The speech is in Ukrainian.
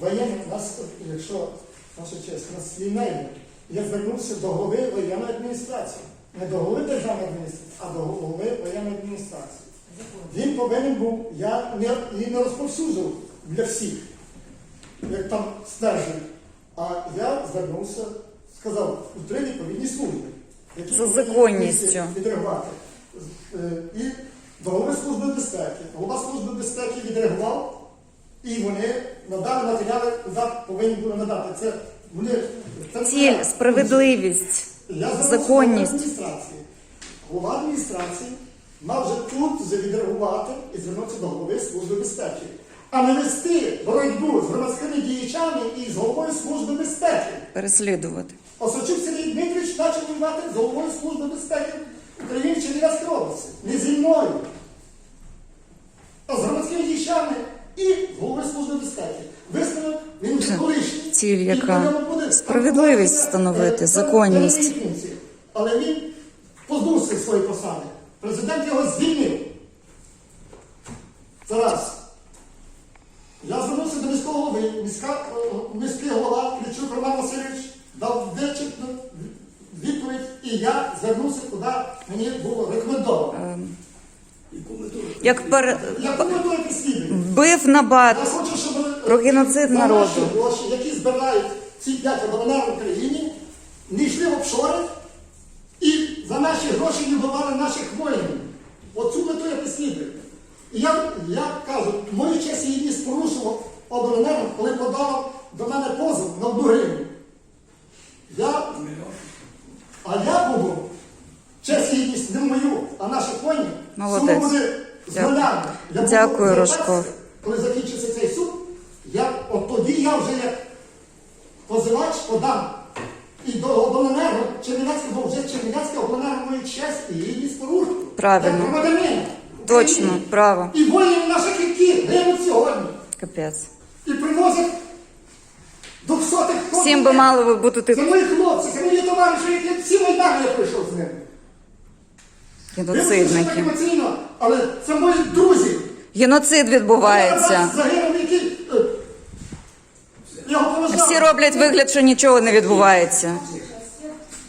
воєнний, у нас, якщо наша честь, у нас війна йде, я звернувся до голови воєнної адміністрації. Не до голови державної адміністрації, а до голови воєнної адміністрації. Він повинен був, я не, її не розповсюджував для всіх, як там стежить. А я звернувся, сказав, у три відповідні служби. які За законністю. Відреагувати. І до голови служби безпеки. Голова служби безпеки відреагував, і вони надали матеріали, куди повинні були надати. Це вони це Ціль, справедливість, я законність. адміністрації. Голова адміністрації мав вже тут відреагувати і звернутися до голови служби безпеки, а не вести боротьбу з громадськими діячами і з головою служби безпеки. переслідувати. Осочук Сергій Дмитрович почав воювати з головою служби безпеки України області. Мною, а з громадськими діячами і з головою служби безпеки. Висновок він колишній. Ціль яка? Справедливість встановити, е, законність. Але він позбувся своєї посади. Президент його звільнив. Це раз. Я звернувся до міського голови, міська, е, міський голова Клічук Роман Васильович дав відповідь, і я звернувся, куди мені було рекомендовано. Як пер... Я підслідування. бив на бат. Я хочу, щоб Про геноцид за народу. гроші, які збирають ці п'ять обленер в Україні, не йшли в офшори і за наші гроші не вбивали наших воїнів. Оцю мету я підслідую. І я, я кажу, мою честь і гідність порушував обленером, коли подав до мене позов на одну гривню. Я, а я буду честь і гідність не мою, а наших воїнів. Молодець. Дякую. Дякую, Рожков. Коли закінчиться цей суд, я, от тоді я вже як позивач подам і до обленерго Чернівецького, бо вже Чернівецьке обленерго має честь і гідність порушку. Правильно. Громадянина Точно, України. право. І воїнів наших які гинуть сьогодні. Капець. І привозять двохсотих Всім би мало би бути Це мої хлопці, це мої товариші, які всі майдани я пройшов з ними. Геноцидники. але це мої друзі. Геноцид відбувається. Всі роблять вигляд, що нічого не відбувається.